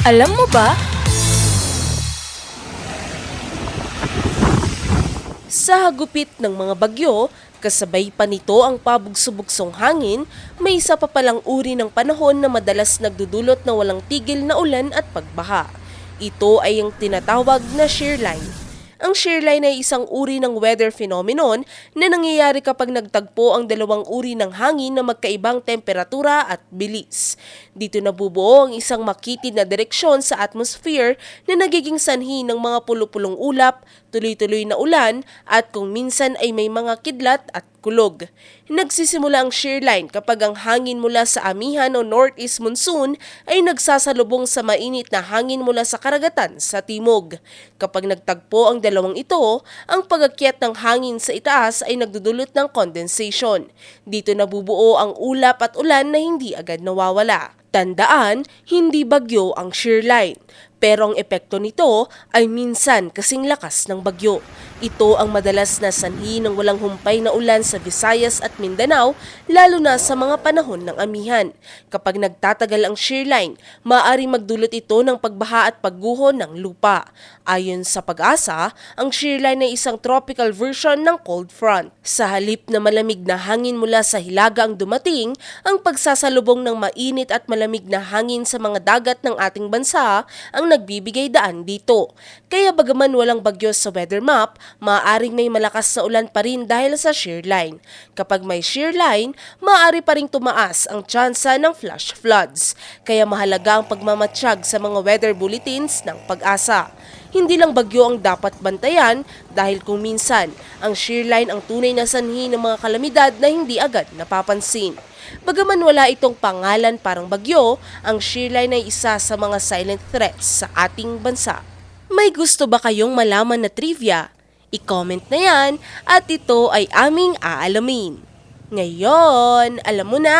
Alam mo ba? Sa hagupit ng mga bagyo, kasabay pa nito ang pabugso-bugsong hangin, may isa pa palang uri ng panahon na madalas nagdudulot ng walang tigil na ulan at pagbaha. Ito ay ang tinatawag na shear line. Ang shear line ay isang uri ng weather phenomenon na nangyayari kapag nagtagpo ang dalawang uri ng hangin na magkaibang temperatura at bilis. Dito nabubuo ang isang makitid na direksyon sa atmosphere na nagiging sanhi ng mga pulupulong ulap, tuloy-tuloy na ulan at kung minsan ay may mga kidlat at kulog. Nagsisimula ang shear line kapag ang hangin mula sa amihan o northeast monsoon ay nagsasalubong sa mainit na hangin mula sa karagatan sa timog. Kapag nagtagpo ang dalawang ito, ang pagakyat ng hangin sa itaas ay nagdudulot ng condensation. Dito nabubuo ang ulap at ulan na hindi agad nawawala. Tandaan, hindi bagyo ang shear line, pero ang epekto nito ay minsan kasing lakas ng bagyo. Ito ang madalas na sanhi ng walang humpay na ulan sa Visayas at Mindanao, lalo na sa mga panahon ng amihan. Kapag nagtatagal ang shear line, maaari magdulot ito ng pagbaha at pagguho ng lupa. Ayon sa pag-asa, ang shear line ay isang tropical version ng cold front. Sa halip na malamig na hangin mula sa hilaga ang dumating, ang pagsasalubong ng mainit at malamig na hangin sa mga dagat ng ating bansa ang nagbibigay daan dito. Kaya bagaman walang bagyo sa weather map, maaaring may malakas na ulan pa rin dahil sa shear line. Kapag may shear line, maaari pa rin tumaas ang tsansa ng flash floods. Kaya mahalaga ang pagmamatsyag sa mga weather bulletins ng pag-asa. Hindi lang bagyo ang dapat bantayan dahil kung minsan ang shear line ang tunay na sanhi ng mga kalamidad na hindi agad napapansin. Bagaman wala itong pangalan parang bagyo, ang shear line ay isa sa mga silent threats sa ating bansa. May gusto ba kayong malaman na trivia? I-comment na yan at ito ay aming aalamin. Ngayon, alam mo na!